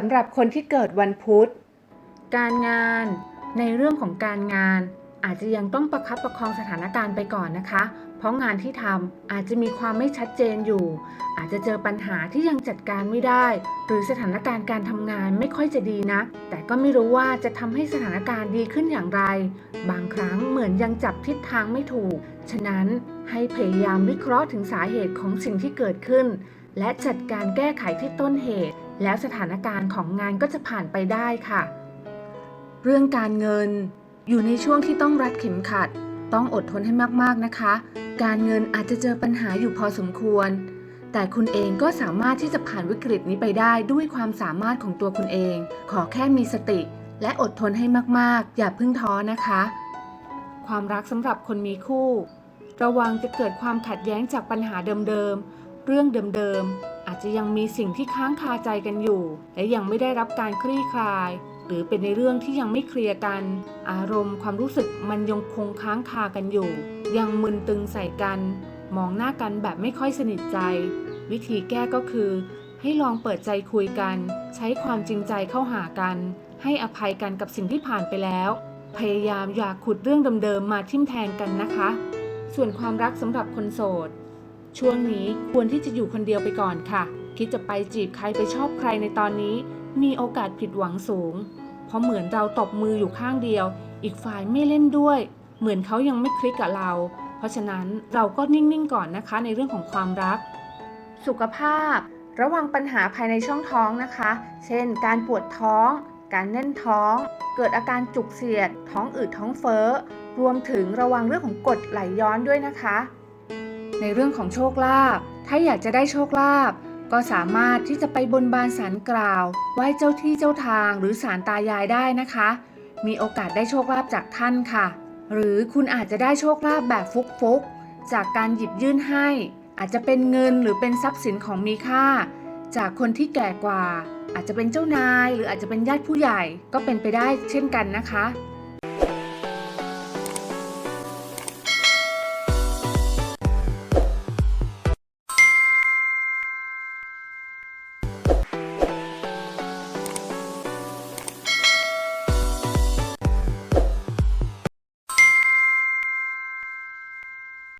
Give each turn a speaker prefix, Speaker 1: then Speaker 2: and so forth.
Speaker 1: สำหรับคนที่เกิดวันพุธ
Speaker 2: การงานในเรื่องของการงานอาจจะยังต้องประคับประคองสถานการณ์ไปก่อนนะคะ เพราะงานที่ทำอาจจะมีความไม่ชัดเจนอยู่ อาจจะเจอปัญหาที่ยังจัดการไม่ได้ หรือสถานการณ์การทำงานไม่ค่อยจะดีนักแต่ก็ไม่รู้ว่าจะทำให้สถานการณ์ดีขึ้นอย่างไร บางครั้งเหมือนยังจับทิศทางไม่ถูก ฉะนั้นให้พยายามวิเคราะห์ถึงสาเหตุของสิ่งที่เกิดขึ้น และจัดการแก้ไขที่ต้นเหตุ แล้วสถานการณ์ของงานก็จะผ่านไปได้ค่ะ เรื่องการเงิน อยู่ในช่วงที่ต้องรัดเข็มขัด ต้องอดทนให้มากๆนะคะ การเงินอาจจะเจอปัญหาอยู่พอสมควร แต่คุณเองก็สามารถที่จะผ่านวิกฤตนี้ไปได้ด้วยความสามารถของตัวคุณเอง ขอแค่มีสติ และอดทนให้มากๆ อย่าเพิ่งท้อนะคะ ความรักสำหรับคนมีคู่ ระวังจะเกิดความขัดแย้งจากปัญหาเดิมๆเรื่องเดิมๆ จจะยังมีสิ่งที่ค้างคาใจกันอยู่ และยังไม่ได้รับการคลี่คลาย หรือเป็นในเรื่องที่ยังไม่เคลียร์กัน อารมณ์ความรู้สึกมันยังคงค้างคากันอยู่ ยังมึนตึงใส่กัน มองหน้ากันแบบไม่ค่อยสนิทใจ วิธีแก้ก็คือ ให้ลองเปิดใจคุยกัน ใช้ความจริงใจเข้าหากัน ให้อภัยกันกับสิ่งที่ผ่านไปแล้ว พยายามอย่าขุดเรื่องเดิมๆมาทิ่มแทงกันนะคะ ส่วนความรักสำหรับคนโสดช่วงนี้ควรที่จะอยู่คนเดียวไปก่อนค่ะ คิดจะไปจีบใครไปชอบใครในตอนนี้ มีโอกาสผิดหวังสูง เพราะเหมือนเราตบมืออยู่ข้างเดียว อีกฝ่ายไม่เล่นด้วย เหมือนเขายังไม่คลิกกับเรา เพราะฉะนั้นเราก็นิ่งๆก่อนนะคะในเรื่องของความรัก สุขภาพ ระวังปัญหาภายในช่องท้องนะคะ เช่น การปวดท้อง การแน่นท้อง เกิดอาการจุกเสียด ท้องอืดท้องเฟ้อ รวมถึงระวังเรื่องของกรดไหลย้อนด้วยนะคะ ในเรื่องของโชคลาภถ้าอยากจะได้โชคลาภ ก็สามารถที่จะไปบนบานสารกล่าวไหว้เจ้าที่เจ้าทางหรือสารตายายได้นะคะ มีโอกาสได้โชคลาภจากท่านค่ะ หรือคุณอาจจะได้โชคลาภแบบฟุกๆ จากการหยิบยื่นให้ อาจจะเป็นเงินหรือเป็นทรัพย์สินของมีค่า จากคนที่แก่กว่า อาจจะเป็นเจ้านาย หรืออาจจะเป็นญาติผู้ใหญ่ก็เป็นไปได้เช่นกันนะคะ